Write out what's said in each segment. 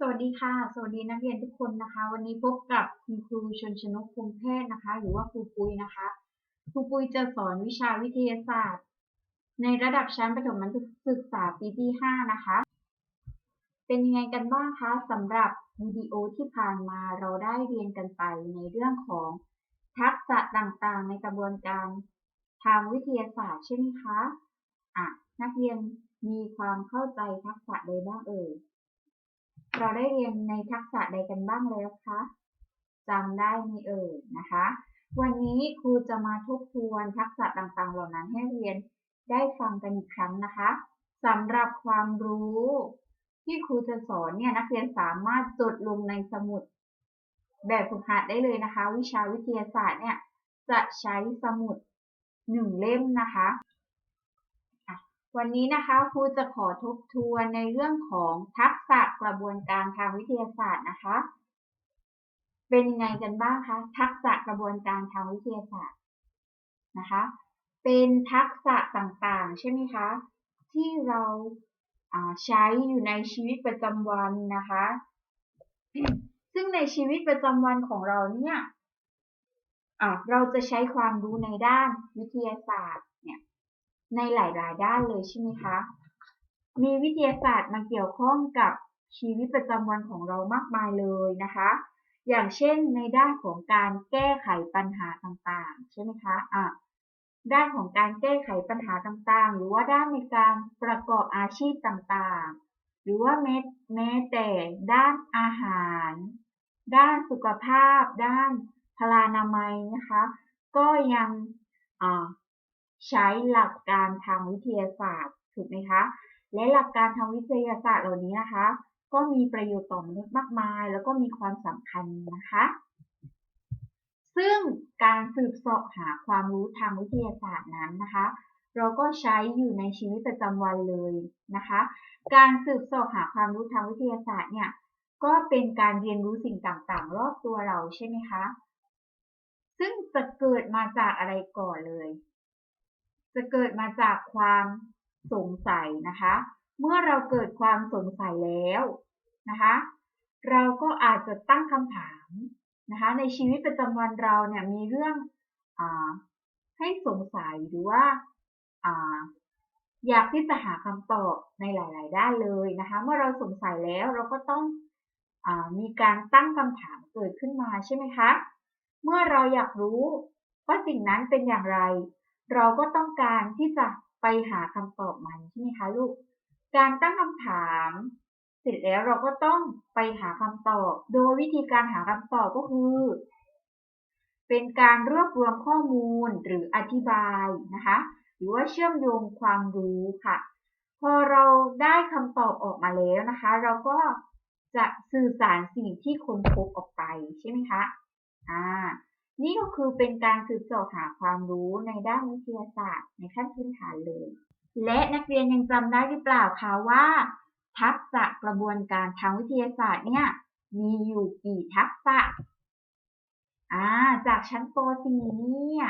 สวัสดีค่ะ สวัสดีนักเรียนทุกคนนะคะ วันนี้พบกับคุณครูชนชนกพงแพทย์นะคะ หรือว่าครูปุยนะคะ ครูปุยจะสอนวิชาวิทยาศาสตร์ ในระดับชั้นประถมศึกษาปีที่ 5 นะคะ เป็นยังไงกันบ้างคะสำหรับวิดีโอที่ผ่านมาเราได้เรียนกันไปในเรื่องของทักษะต่างๆ ในกระบวนการทางวิทยาศาสตร์ใช่ไหมคะอะนักเรียนมีความเข้าใจทักษะใดบ้างเอ่ย เราได้เรียนในทักษะใดกันบ้างแล้วคะจำได้ไหมเอ่ยนะคะ วันนี้ครูจะมาทบทวนทักษะต่างๆ เหล่านั้นให้เรียนได้ฟังกันอีกครั้งนะคะสำหรับความรู้ที่ครูจะสอนเนี่ยนักเรียนสามารถจดลงในสมุด แบบฝึกหัดได้เลยนะคะ วิชาวิทยาศาสตร์เนี่ยจะใช้สมุดหนึ่งเล่มนะคะ วันนี้นะคะครูจะขอทบทวนในเรื่องของทักษะกระบวนการทางวิทยาศาสตร์นะคะ เป็นยังไงกันบ้างคะทักษะกระบวนการทางวิทยาศาสตร์นะคะ เป็นทักษะต่างๆ ใช่ไหมคะ ที่เราใช้อยู่ในชีวิตประจำวันนะคะ ซึ่งในชีวิตประจำวันของเราเนี่ยเราจะใช้ความรู้ในด้านวิทยาศาสตร์ ในหลายๆด้านเลยใช่ไหมคะ มีวิทยาศาสตร์มาเกี่ยวข้องกับชีวิตประจำวันของเรามากมายเลยนะคะ อย่างเช่นในด้านของการแก้ไขปัญหาต่างๆ ใช่ไหมคะอะด้านของการแก้ไขปัญหาต่างๆ หรือว่าด้านในการประกอบอาชีพต่างๆ หรือว่าแม้แม้แต่ด้านอาหาร ด้านสุขภาพ ด้านพลานามัยนะคะ ก็ยัง ใช้หลักการทางวิทยาศาสตร์ถูกไหมคะและหลักการทางวิทยาศาสตร์เหล่านี้นะคะ ก็มีประโยชน์ต่อมนุษย์มากมาย แล้วก็มีความสำคัญนะคะ ซึ่งการสืบเสาะหาความรู้ทางวิทยาศาสตร์นั้นนะคะ เราก็ใช้อยู่ในชีวิตประจำวันเลยนะคะ การสืบเสาะหาความรู้ทางวิทยาศาสตร์เนี่ยก็เป็นการเรียนรู้สิ่งต่างๆ รอบตัวเราใช่ไหมคะ ซึ่งจะเกิดมาจากอะไรก่อนเลย จะเกิดมาจากความสงสัยนะคะ เมื่อเราเกิดความสงสัยแล้วนะคะ เราก็อาจจะตั้งคำถามนะคะ ในชีวิตประจำวันเราเนี่ยมีเรื่องอให้สงสัยหรือว่าอยากที่จะหาคำตอบในหลาย ๆ ด้านเลยนะคะ เมื่อเราสงสัยแล้วเราก็ต้องอมีการตั้งคำถามเกิดขึ้นมาใช่ไหมคะ เมื่อเราอยากรู้ว่าสิ่งนั้นเป็นอย่างไร เราก็ต้องการที่จะไปหาคำตอบมันใช่ไหมคะลูก การตั้งคำถาม เสร็จแล้วเราก็ต้องไปหาคำตอบ โดยวิธีการหาคำตอบก็คือ เป็นการรวบรวมข้อมูลหรืออธิบายนะคะ หรือว่าเชื่อมโยงความรู้ค่ะ พอเราได้คำตอบออกมาแล้วนะคะ เราก็จะสื่อสารสิ่งที่ค้นพบออกไปใช่ไหมคะ อ่า นี่ก็คือเป็นการสืบสอหาความรู้ในด้านวิทยาศาสตร์ในขั้นพื้นฐานเลย และนักเรียนยังจำได้หรือเปล่าคะว่า ทักษะกระบวนการทางวิทยาศาสตร์เนี่ยมีอยู่กี่ทักษะอ่าจากชั้นป .4 เนี่ย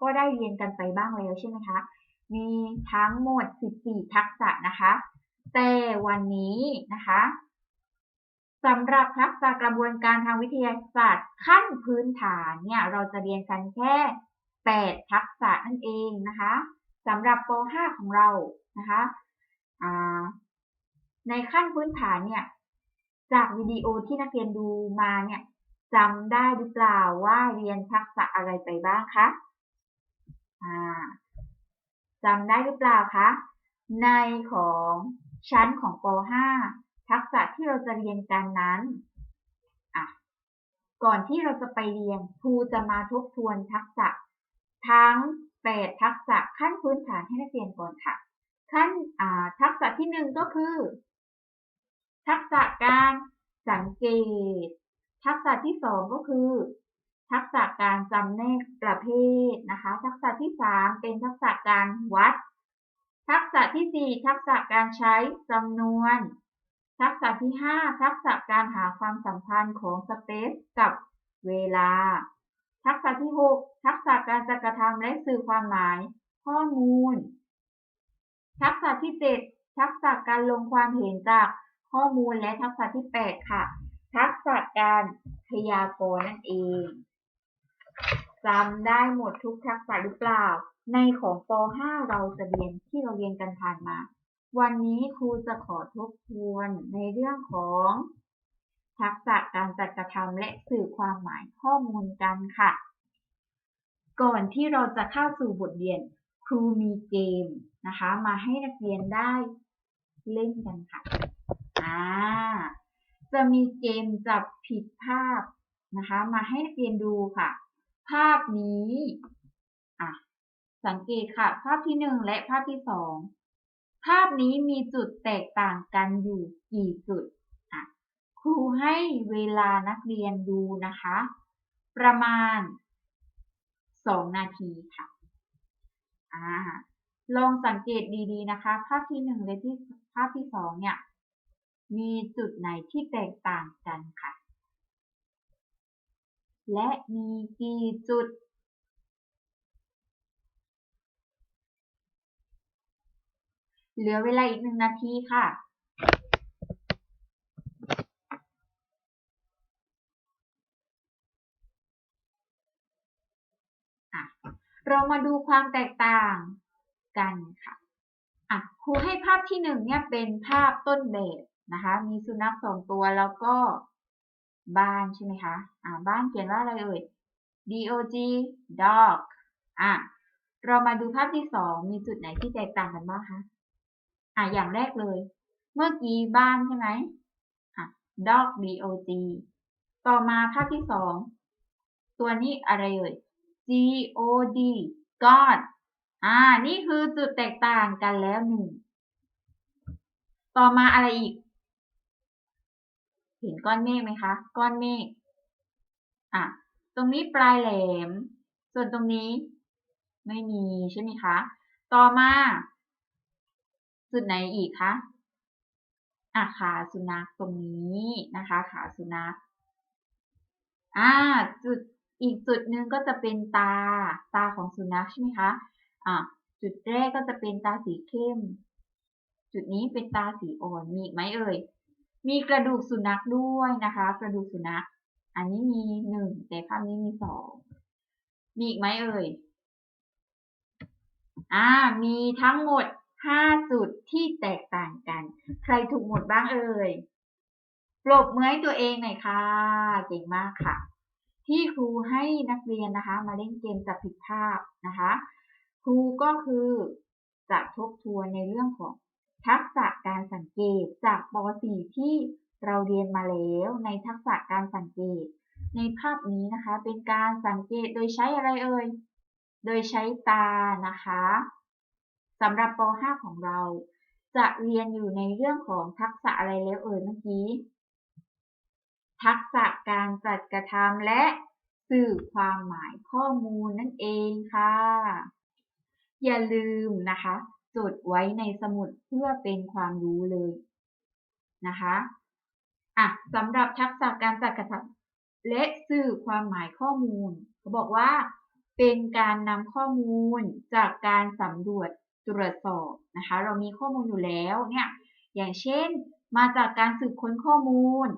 ก็ได้เรียนกันไปบ้างแล้วใช่ไหมคะ มีทั้งหมด 14 ทักษะนะคะ แต่วันนี้นะคะ สำหรับทักษะกระบวนการทางวิทยาศาสตร์ขั้นพื้นฐานเนี่ยเราจะเรียนกันแค่ 8 ทักษะนั่นเองนะคะสำหรับป .5 ของเรานะคะในขั้นพื้นฐานเนี่ยจากวิดีโอที่นักเรียนดูมาเนี่ยจำได้หรือเปล่าว่าเรียนทักษะอะไรไปบ้างคะจำได้หรือเปล่าคะในของชั้นของป .5 ทักษะที่เราจะเรียนกันนั้นอะก่อนที่เราจะไปเรียนครูจะมาทบทวนทักษะ ทั้ง 8 ทักษะขั้นพื้นฐานให้นักเรียนก่อนค่ะ ขั้นทักษะที่ 1 ก็คือ ทักษะการสังเกต ทักษะที่ 2 ก็คือ ทักษะการจำแนกประเภทนะคะ ทักษะที่ 3 เป็นทักษะการวัด ทักษะที่ 4 ทักษะการใช้จำนวน ทักษะที่ 5 ทักษะการหาความสัมพันธ์ของสเปซกับเวลา ทักษะที่ 6 ทักษะการจัดกระทำและสื่อความหมาย ข้อมูล ทักษะที่ 7 ทักษะการลงความเห็นจากข้อมูลและทักษะที่ 8 ค่ะ ทักษะการพยากรณ์นั่นเองจำได้หมดทุกทักษะหรือเปล่า ในของป .5 เราจะเรียนที่เราเรียนกันผ่านมา วันนี้ครูจะขอทบทวนในเรื่องของ ทักษะการจัดกระทำและสื่อความหมายข้อมูลกันค่ะ ก่อนที่เราจะเข้าสู่บทเรียน ครูมีเกมนะคะ มาให้นักเรียนได้เล่นกันค่ะอ่าจะมีเกมจับผิดภาพนะคะ มาให้นักเรียนดูค่ะ ภาพนี้อะสังเกตค่ะ ภาพที่หนึ่งและภาพที่สอง ภาพนี้มีจุดแตกต่างกันอยู่กี่จุด ครูให้เวลานักเรียนดูนะคะ ประมาณสองนาทีค่ะอลองสังเกตดีๆนะคะ ภาพที่หนึ่งและที่ภาพที่สองเนี่ย มีจุดไหนที่แตกต่างกันค่ะ และมีกี่จุด เหลือเวลาอีกหนึ่งนาทีค่ะเรามาดูความแตกต่างกันค่ะอะครูให้ภาพที่หนึ่งเนี่ยเป็นภาพต้นแบบนะคะ มีสุนัขสองตัวแล้วก็บ้านใช่ไหมคะ อ่าบ้านเขียนว่าอะไรเอ่ย dog dog อะ เรามาดูภาพที่สองมีจุดไหนที่แตกต่างกันบ้างคะ อะอย่างแรกเลย เมื่อกี้บ้านใช่ไหมอะ dog dog ต่อมาภาพที่สองตัวนี้อะไรเอ่ย god god อ่า นี่คือจุดแตกต่างกันแล้วหนึ่ง ต่อมาอะไรอีก เห็นก้อนเมฆไหมคะ ก้อนเมฆ อะ ตรงนี้ปลายแหลม ส่วนตรงนี้ ไม่มีใช่ไหมคะ ต่อมา จุดไหนอีกคะอะขาสุนัขตรงนี้นะคะ ขาสุนัขอ่าจุดอีกจุดหนึ่งก็จะเป็นตาตาของสุนัขใช่ไหมคะอะจุดแรกก็จะเป็นตาสีเข้ม จุดนี้เป็นตาสีอ่อนมีไหมเอ่ยมีกระดูกสุนัขด้วยนะคะ กระดูกสุนัขอันนี้มีหนึ่งแต่ภาพนี้มีสองมีอีกไหมเอ่ยอ่ามีทั้งหมด ห้าจุดที่แตกต่างกัน ใครถูกหมดบ้างเอ่ยปรบมือให้ตัวเองหน่อยค่ะ เก่งมากค่ะ ที่ครูให้นักเรียนนะคะ มาเล่นเกมจับผิดภาพนะคะ ครูก็คือจะทบทวนในเรื่องของทักษะการสังเกตจากป .4 ที่เราเรียนมาแล้วในทักษะการสังเกต ในภาพนี้นะคะ เป็นการสังเกตโดยใช้อะไรเอ่ย โดยใช้ตานะคะ สำหรับป .5 ของเรา จะเรียนอยู่ในเรื่องของทักษะอะไรแล้วเอ่ยเมื่อกี้ ทักษะการจัดกระทำและสื่อความหมายข้อมูลนั่นเองค่ะ อย่าลืมนะคะ จดไว้ในสมุดเพื่อเป็นความรู้เลยนะคะอะสำหรับทักษะการจัดกระทำและสื่อความหมายข้อมูลเขาบอกว่าเป็นการนำข้อมูลจากการสำรวจ ตรวจสอบนะคะ เรามีข้อมูลอยู่แล้วเนี่ยอย่างเช่น มาจากการสืบค้นข้อมูล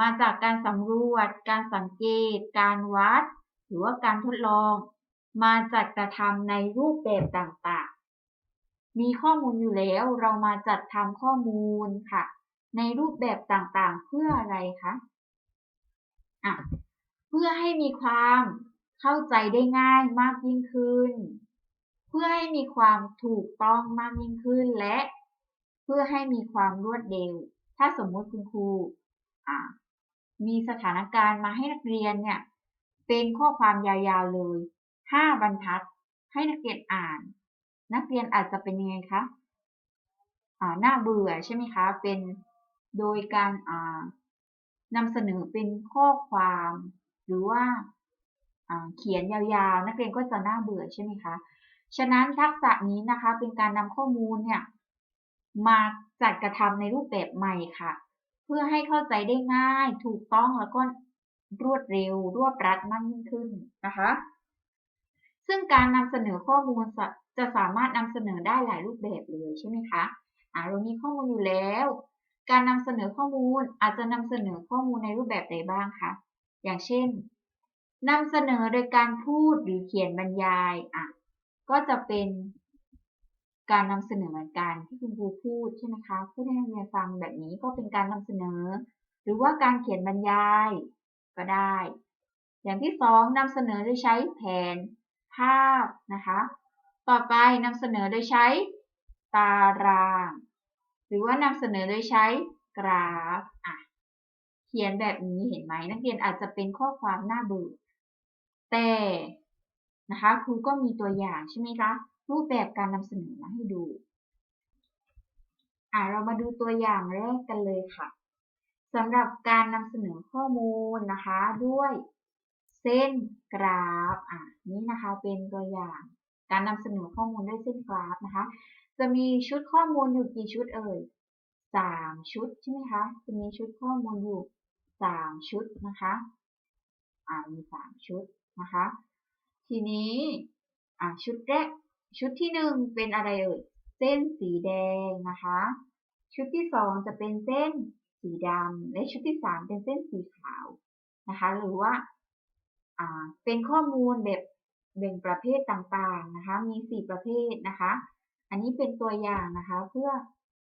มาจากการสำรวจ การสังเกต การวัด หรือว่าการทดลอง มาจากกระทำในรูปแบบต่างๆ มีข้อมูลอยู่แล้วเรามาจัดทำข้อมูลค่ะ ในรูปแบบต่างๆ เพื่ออะไรคะอะเพื่อให้มีความเข้าใจได้ง่ายมากยิ่งขึ้น พื่อให้มีความถูกต้องมากยิ่งขึ้น และเพื่อให้มีความรวดเร็ว ถ้าสมมติคุณครูมีสถานการณ์มาให้นักเรียนเนี่ย เป็นข้อความยาวๆเลย 5 บรรทัด ให้นักเรียนอ่าน นักเรียนอาจจะเป็นยังไงคะหน้าเบื่อใช่ไหมคะ เป็นโดยการนำเสนอเป็นข้อความ หรือว่าเขียนยาวๆ นักเรียนก็จะน่าเบื่อใช่ไหมคะ ฉะนั้นทักษะนี้นะคะเป็นการนำข้อมูลเนี่ยมาจัดกระทำในรูปแบบใหม่ค่ะ เพื่อให้เข้าใจได้ง่าย ถูกต้องแล้วก็รวดเร็ว รวบรัดมากยิ่งขึ้นนะคะ ซึ่งการนำเสนอข้อมูลจะสามารถนำเสนอได้หลายรูปแบบเลยใช่ไหมคะอ่าเรามีข้อมูลอยู่แล้ว การนำเสนอข้อมูลอาจจะนำเสนอข้อมูลในรูปแบบใดบ้างคะอย่างเช่นนำเสนอโดยการพูดหรือเขียนบรรยายอะ ก็จะเป็นการนำเสนอเหมือนกันที่คุณครูพูดใช่ไหมคะพูดให้นักเรียนฟังแบบนี้ก็เป็นการนำเสนอ หรือว่าการเขียนบรรยายก็ได้ อย่างที่สองนำเสนอโดยใช้แผนภาพนะคะ ต่อไปนำเสนอโดยใช้ตาราง หรือว่านำเสนอโดยใช้กราฟอะเขียนแบบนี้เห็นไหมนักเรียนอาจจะเป็นข้อความหน้าเบื่อแต่ นะคะครูก็มีตัวอย่างใช่ไหมคะรูปแบบการนำเสนอมาให้ดูอ่าเรามาดูตัวอย่างแรกกันเลยค่ะสำหรับการนำเสนอข้อมูลนะคะด้วยเส้นกราฟอะนี้นะคะเป็นตัวอย่างการนำเสนอข้อมูลด้วยเส้นกราฟนะคะ จะมีชุดข้อมูลอยู่กี่ชุดเอ่ยสามชุดใช่ไหมคะจะมีชุดข้อมูลอยู่สามชุดนะคะอ่ามีสามชุดนะคะ ทีนี้อ่าชุดแรก ชุดที่หนึ่งเป็นอะไรเอ่ย เส้นสีแดงนะคะ ชุดที่สองจะเป็นเส้นสีดำและชุดที่สามเป็นเส้นสีขาวนะคะ หรือว่าอ่าเป็นข้อมูลแบบแบ่งประเภทต่างๆนะคะ มีสี่ประเภทนะคะ อันนี้เป็นตัวอย่างนะคะ เพื่อ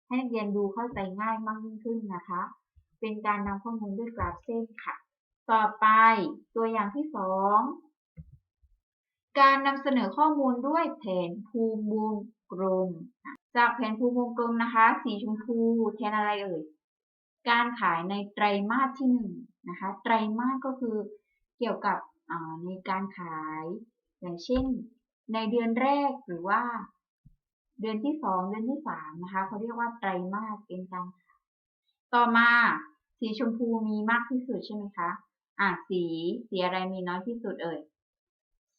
ให้นักเรียนดูเข้าใจง่ายมากยิ่งขึ้นนะคะ เป็นการนำข้อมูลด้วยกราฟเส้นค่ะ ต่อไปตัวอย่างที่สอง การนำเสนอข้อมูลด้วยแผนภูมิวงกลม จากแผนภูมิวงกลมนะคะ สีชมพูแทนอะไรเอ่ย การขายในไตรมาสที่หนึ่งนะคะ ไตรมาสก็คือเกี่ยวกับในการขาย อย่างเช่น ในเดือนแรกหรือว่า เดือนที่สองเดือนที่สามนะคะเขาเรียกว่าไตรมาสเป็นการขายต่อมาสีชมพูมีมากที่สุดใช่ไหมคะ อะสีสีอะไรมีน้อยที่สุดเอ่ย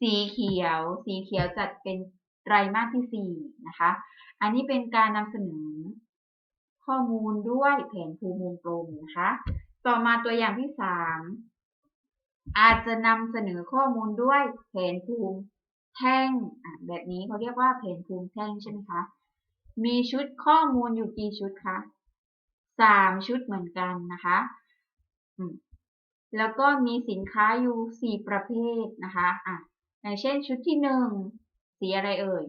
สีเขียว สีเขียวจัดเป็นไตรมาสที่4นะคะ อันนี้เป็นการนำเสนอข้อมูลด้วยแผนภูมิวงกลมนะคะ ต่อมาตัวอย่างที่3อาจจะนำเสนอข้อมูลด้วยแผนภูมิแท่งแบบนี้เขาเรียกว่าแผนภูมิแท่งใช่ไหมคะ มีชุดข้อมูลอยู่กี่ชุดคะสามชุดเหมือนกันนะคะแล้วก็มีสินค้าอยู่สี่ประเภทนะคะอะ อย่างเช่นชุดที่หนึ่งสีอะไรเอ่ย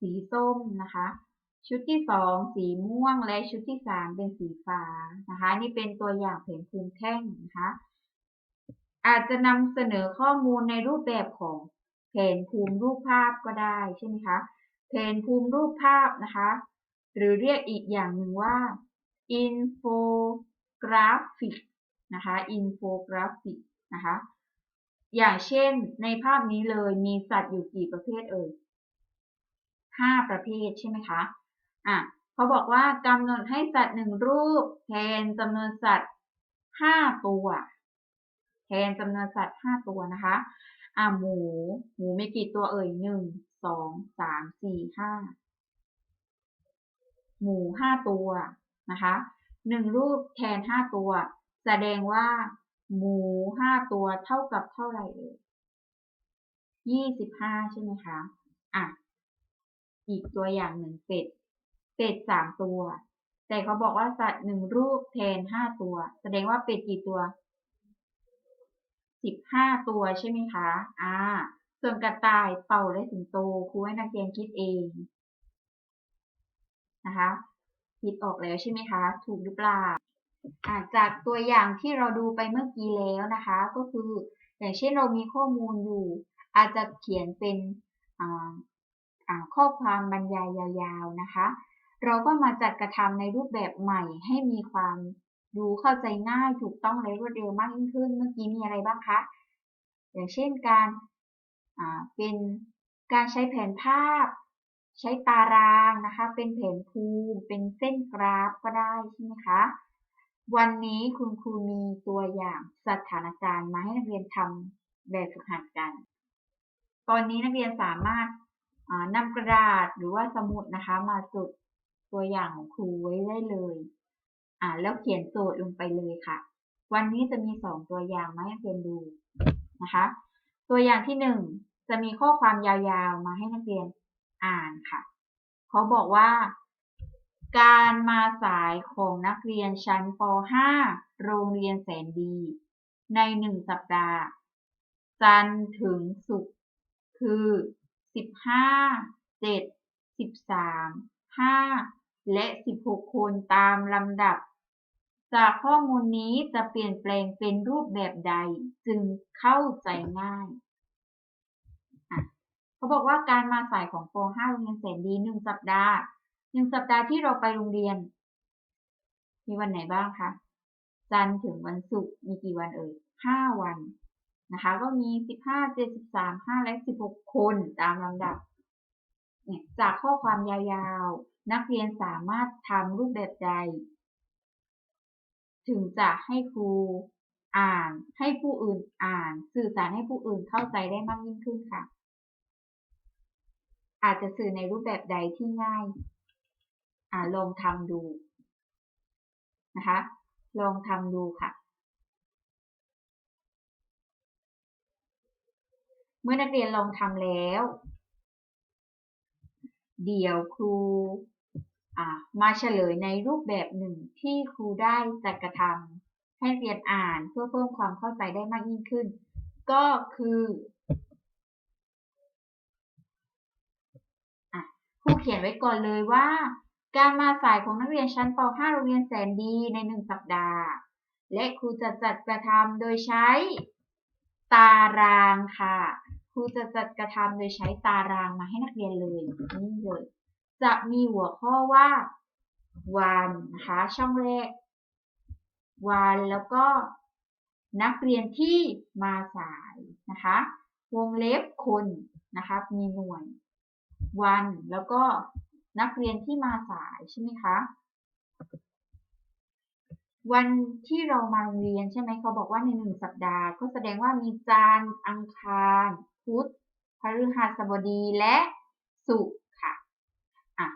สีส้มนะคะ ชุดที่สองสีม่วงและชุดที่สามเป็นสีฟ้านะคะ นี่เป็นตัวอย่างแผนภูมิแท่งนะคะ อาจจะนำเสนอข้อมูลในรูปแบบของแผนภูมิรูปภาพก็ได้ใช่ไหมคะแผนภูมิรูปภาพนะคะ หรือเรียกอีกอย่างหนึ่งว่า infographic นะคะ infographic นะคะ อย่างเช่น ในภาพนี้เลยมีสัตว์อยู่กี่ประเภทเอ่ยห้าประเภทใช่ไหมคะอะเขาบอกว่ากำหนดให้สัตว์หนึ่งรูป แทนจำนวนสัตว์ห้าตัว แทนจำนวนสัตว์ห้าตัวนะคะอะหมู หมูมีกี่ตัวเอ่ยหนึ่งสองสามสี่ห้าหมูห้าตัวนะคะหนึ่งรูปแทนห้าตัว แสดงว่า หมูห้าตัวเท่ากับเท่าไหร่เอ่ยยี่สิบห้าใช่ไหมคะอะอีกตัวอย่างหนึ่งเป็ดเป็ดสามตัว แต่เขาบอกว่าสัตว์หนึ่งรูปแทนห้าตัว แสดงว่าเป็ดกี่ตัวสิบห้าตัวใช่ไหมคะ อ่า ส่วนกระต่ายเต่าและสิงโตครูให้นักเรียนคิดเองนะคะ คิดออกแล้วใช่ไหมคะ ถูกหรือเปล่า จากตัวอย่างที่เราดูไปเมื่อกี้แล้วนะคะ ก็คือ อย่างเช่นเรามีข้อมูลอยู่ อาจจะเขียนเป็นข้อความบรรยายยาวๆนะคะ เราก็มาจัดกระทำในรูปแบบใหม่ให้มีความดูเข้าใจง่ายถูกต้องและรวดเร็วมากยิ่งขึ้น เมื่อกี้มีอะไรบ้างคะ อย่างเช่นการเป็นการใช้แผนภาพ ใช้ตารางนะคะ เป็นแผนภูมิ เป็นเส้นกราฟก็ได้ใช่ไหมคะ วันนี้คุณครูมีตัวอย่างสถานการณ์มาให้นักเรียนทำแบบฝึกหัดกัน ตอนนี้นักเรียนสามารถนำกระดาษหรือว่าสมุดนะคะ มาจดตัวอย่างของครูไว้ได้เลย อ่าแล้วเขียนโจทย์ลงไปเลยค่ะ วันนี้จะมีสองตัวอย่างมาให้นักเรียนดูนะคะ ตัวอย่างที่หนึ่งจะมีข้อความยาวๆมาให้นักเรียนอ่านค่ะ เขาบอกว่า การมาสายของนักเรียนชั้นป .5 โรงเรียนแสนดี ในหนึ่งสัปดาห์ จันทร์ถึงศุกร์คือ 15 7 13 5 และ 16 คนตามลำดับ จากข้อมูลนี้จะเปลี่ยนแปลงเป็นรูปแบบใดจึงเข้าใจง่ายเขาบอกว่าการมาสายของป .5 โรงเรียนแสนดีหนึ่งสัปดาห์ หนึ่งสัปดาห์ที่เราไปโรงเรียน มีวันไหนบ้างคะ จันทร์ถึงวันศุกร์มีกี่วันเอ่ยห้าวันนะคะ ก็มีสิบห้าเจ็ดสิบสามห้าและสิบหกคนตามลำดับ เนี่ยจากข้อความยาวๆ นักเรียนสามารถทำรูปแบบใด ถึงจะให้ครูอ่านให้ผู้อื่นอ่าน สื่อสารให้ผู้อื่นเข้าใจได้มากยิ่งขึ้นค่ะ อาจจะสื่อในรูปแบบใดที่ง่าย อ่าลองทำดูนะคะ ลองทำดูค่ะ เมื่อนักเรียนลองทำแล้ว เดี๋ยวครูมาเฉลยในรูปแบบหนึ่งที่ครูได้จัดกระทำให้เรียนอ่านเพื่อเพิ่มความเข้าใจได้มากยิ่งขึ้น ก็คือครูเขียนไว้ก่อนเลยว่า การมาสายของนักเรียนชั้นป .5 โรงเรียนแสนดีใน 1 สัปดาห์ และครูจะจัดกระทำโดยใช้ ตารางค่ะ ครูจะจัดกระทำโดยใช้ตารางมาให้นักเรียนเลยนี่เลย จะมีหัวข้อว่า วันนะคะช่องแรก วันแล้วก็นักเรียนที่มาสายนะคะ วงเล็บคนนะคะ มีหน่วย วันแล้วก็ นักเรียนที่มาสายใช่ไหมคะ วันที่เรามาโรงเรียนใช่ไหมเขาบอกว่าในหนึ่งสัปดาห์ ก็แสดงว่ามีจันทร์อังคาร พุธพฤหัสบดีและศุกร์ค่ะอะ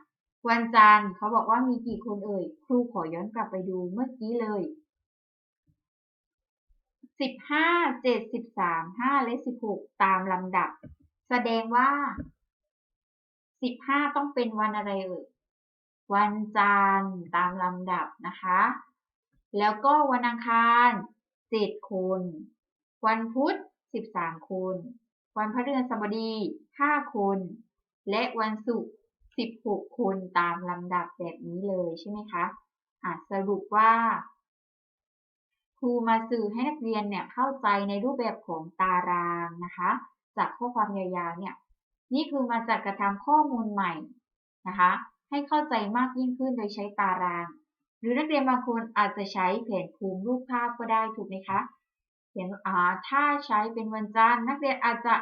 วันจันทร์เขาบอกว่ามีกี่คนเอ่ย ครูขอย้อนกลับไปดูเมื่อกี้เลยสิบห้าเจ็ดสิบสามห้าและสิบหกตามลำดับ แสดงว่า สิบห้าต้องเป็นวันอะไรเอ่ย วันจันทร์ตามลำดับนะคะ แล้วก็วันอังคารเจ็ดคนวันพุธสิบสามคนวันพฤหัสบดีห้าคนและวันศุกร์สิบหกคนตามลำดับแบบนี้เลยใช่ไหมคะอะสรุปว่าครูมาสื่อให้นักเรียนเนี่ยเข้าใจในรูปแบบของตารางนะคะ จากข้อความยาวๆเนี่ย นี่คือมาจากกระทำข้อมูลใหม่นะคะ ให้เข้าใจมากยิ่งขึ้นโดยใช้ตาราง หรือนักเรียนบางคนอาจจะใช้แผนภูมิรูปภาพก็ได้ถูกไหมคะเห็นอ่าถ้าใช้เป็นวันจันทร์นักเรียนอาจจะ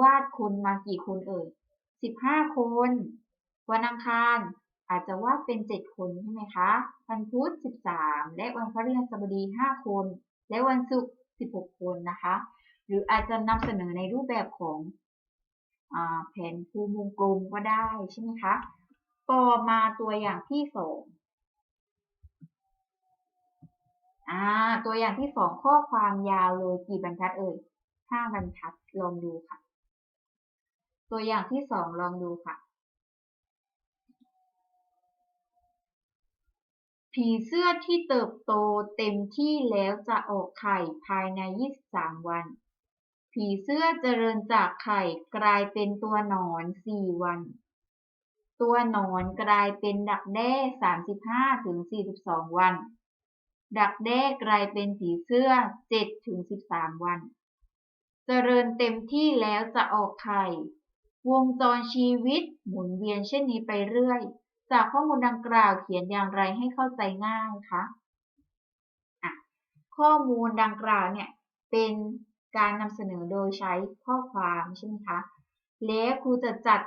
วาดคนมากี่คนเอ่ย15คน วันอังคารอาจจะวาดเป็น7คนใช่ไหมคะ วันพุธ13และวันพฤหัสบดี5คน และวันศุกร์16คนนะคะ หรืออาจจะนำเสนอในรูปแบบของ แผนภูมิวงกลมก็ได้ใช่ไหมคะ ต่อมาตัวอย่างที่สองอ่า ตัวอย่างที่สองข้อความยาวเลยกี่บรรทัดเอ่ยห้าบรรทัดลองดูค่ะ ตัวอย่างที่สองลองดูค่ะ ผีเสื้อที่เติบโตเต็มที่แล้วจะออกไข่ภายใน 23 วัน ผีเสื้อเจริญจากไข่กลายเป็นตัวหนอนสี่วัน ตัวหนอนกลายเป็นดักแด้สามสิบห้าถึงสี่สิบสองวัน ดักแด้กลายเป็นผีเสื้อเจ็ดถึงสิบสามวัน เจริญเต็มที่แล้วจะออกไข่ วงจรชีวิตหมุนเวียนเช่นนี้ไปเรื่อย จากข้อมูลดังกล่าวเขียนอย่างไรให้เข้าใจง่ายคะะข้อมูลดังกล่าวเนี่ยเป็น การนำเสนอโดยใช้ข้อความใช่ไหมคะ และครูจะจัด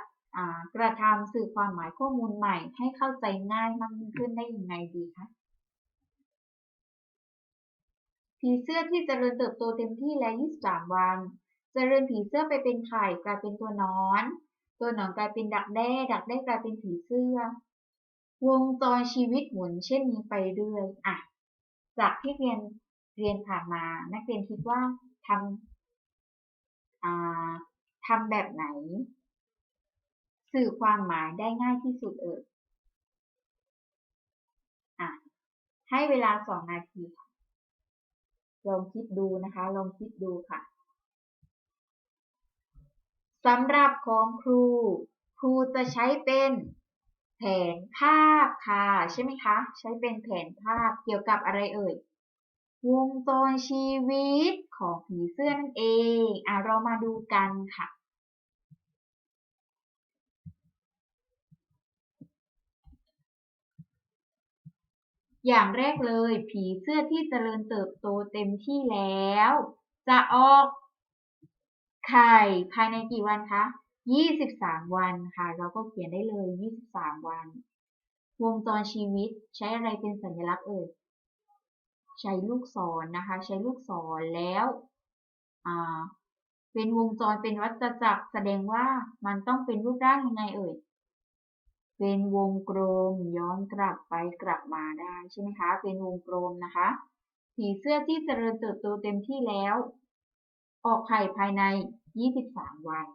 กระทำสื่อความหมายข้อมูลใหม่ ให้เข้าใจง่ายมากขึ้นได้ยังไงดีคะผีเสื้อที่จเจริญเติบโตเต็มที่แล้ว23 วันจเจริญผีเสื้อไปเป็นไข่กลายเป็นตัวนอน ตัวหนอนกลายเป็นดักแด้ ดักแด้กลายเป็นผีเสื้อ วงจรชีวิตหมุนเช่นนี้ไปเรื่อย อะ จากที่เรียนเรียนผ่านมา นักเรียนคิดว่า ทำทำแบบไหน สื่อความหมายได้ง่ายที่สุดเอ่ยให้เวลาสองนาทีค่ะ ลองคิดดูนะคะ ลองคิดดูค่ะสำหรับของครู ครูจะใช้เป็นแผนภาพค่ะ ใช่ไหมคะ ใช้เป็นแผนภาพเกี่ยวกับอะไรเอ่ย วงจรชีวิต ของผีเสื้อนั่นเอง อะเรามาดูกันค่ะอย่างแรกเลย ผีเสื้อที่เจริญเติบโตเต็มที่แล้ว จะออกไข่ภายในกี่วันคะ 23 วันค่ะ เราก็เขียนได้เลย 23 วัน วงจรชีวิตใช้อะไรเป็นสัญลักษณ์เอ่ย ใช้ลูกศรนนะคะ ใช้ลูกศรแล้วเป็นวงจรเป็นวัฏจักรแสดงว่ามันต้องเป็นรูปร่างยังไงเอ่ย เป็นวงกลมย้อนกลับไปกลับมาได้ใช่ไหมคะ เป็นวงกลมนะคะ ผีเสื้อที่เจริญเติบโตเต็มที่แล้ว ออกไข่ภายใน 23 วัน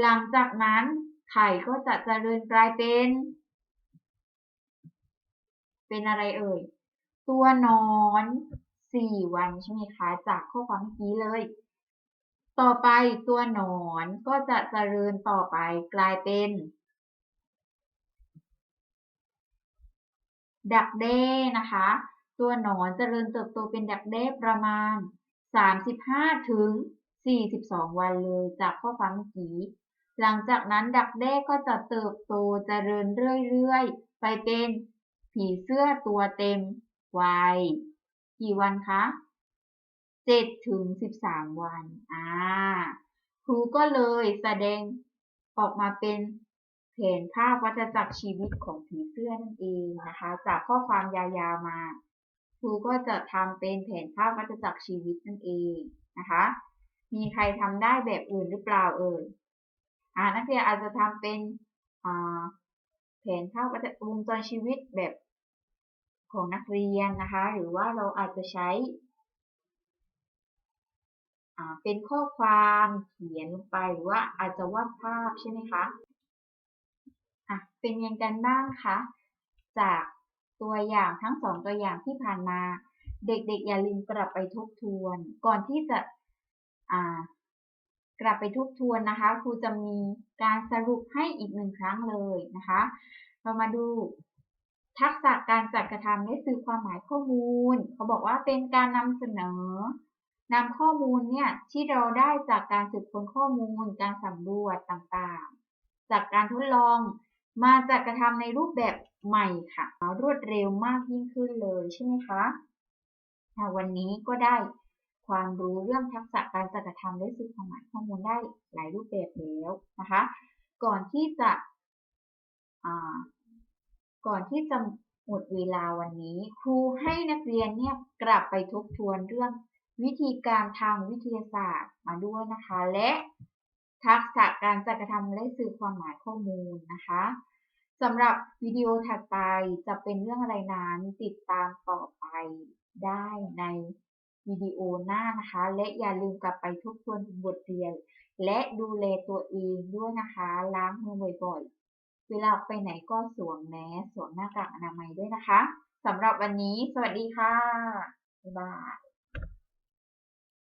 หลังจากนั้นไข่ก็จะเจริญกลายเป็น เป็นอะไรเอ่ย ตัวนอน4วันใช่ไหมคะ จากข้อความเมื่อกี้เลย ต่อไปตัวนอนก็จะเจริญต่อไปกลายเป็น ดักแด้นะคะ ตัวหนอนเจริญเติบโตเป็นดักแด้ประมาณ 35ถึง42 วันเลยจากข้อความเมื่อกี้ หลังจากนั้นดักแด้ก็จะเติบโตเจริญเรื่อยๆ ไปเป็นผีเสื้อตัวเต็ม วัย กี่วันคะ7ถึง13วัน อ่า ครูก็เลยแสดงออกมาเป็นแผนภาพวัฏจักรชีวิตของผีเสื้อนั่นเองนะคะ จากข้อความยาวๆมา ครูก็จะทำเป็นแผนภาพวัฏจักรชีวิตนั่นเองนะคะ มีใครทำได้แบบอื่นหรือเปล่าเอ่ยอ่านักเรียนอาจจะทำเป็นแผนภาพวงจรชีวิตแบบ ของนักเรียนนะคะ หรือว่าเราอาจจะใช้อ่าเป็นข้อความเขียนลงไปหรือว่าอาจจะวาดภาพใช่ไหมคะอะเป็นยังกันบ้างคะจากตัวอย่างทั้งสองตัวอย่างที่ผ่านมา เด็กๆอย่าลืมกลับไปทบทวน ก่อนที่จะกลับไปทบทวนนะคะครูจะมีการสรุปให้อีกหนึ่งครั้งเลยนะคะ เรามาดู ทักษะการจัดกระทำและสื่อความหมายข้อมูล เขาบอกว่าเป็นการนำเสนอนำข้อมูลเนี่ยที่เราได้จากการสืบค้นข้อมูล การสำรวจต่างๆ จากการทดลองมาจัดกระทำในรูปแบบใหม่ค่ะ รวดเร็วมากยิ่งขึ้นเลยใช่ไหมคะวันนี้ก็ได้ความรู้เรื่องทักษะการจัดกระทำและสื่อความหมายข้อมูลได้หลายรูปแบบแล้วนะคะ ก่อนที่จะ ก่อนที่จะหมดเวลาวันนี้ ครูให้นักเรียนเนี่ยกลับไปทบทวนเรื่องวิธีการทางวิทยาศาสตร์มาด้วยนะคะ และทักษะการจัดกระทำและสื่อความหมายข้อมูลนะคะสำหรับวิดีโอถัดไปจะเป็นเรื่องอะไรนั้นติดตามต่อไปได้ในวิดีโอหน้านะคะ และอย่าลืมกลับไปทบทวนบทเรียน และดูแลตัวเองด้วยนะคะ ล้างมือบ่อยๆ เวลาไปไหนก็สวมแมสสวมหน้ากากอนามัยด้วยนะคะสำหรับวันนี้ สวัสดีค่ะบ๊ายบาย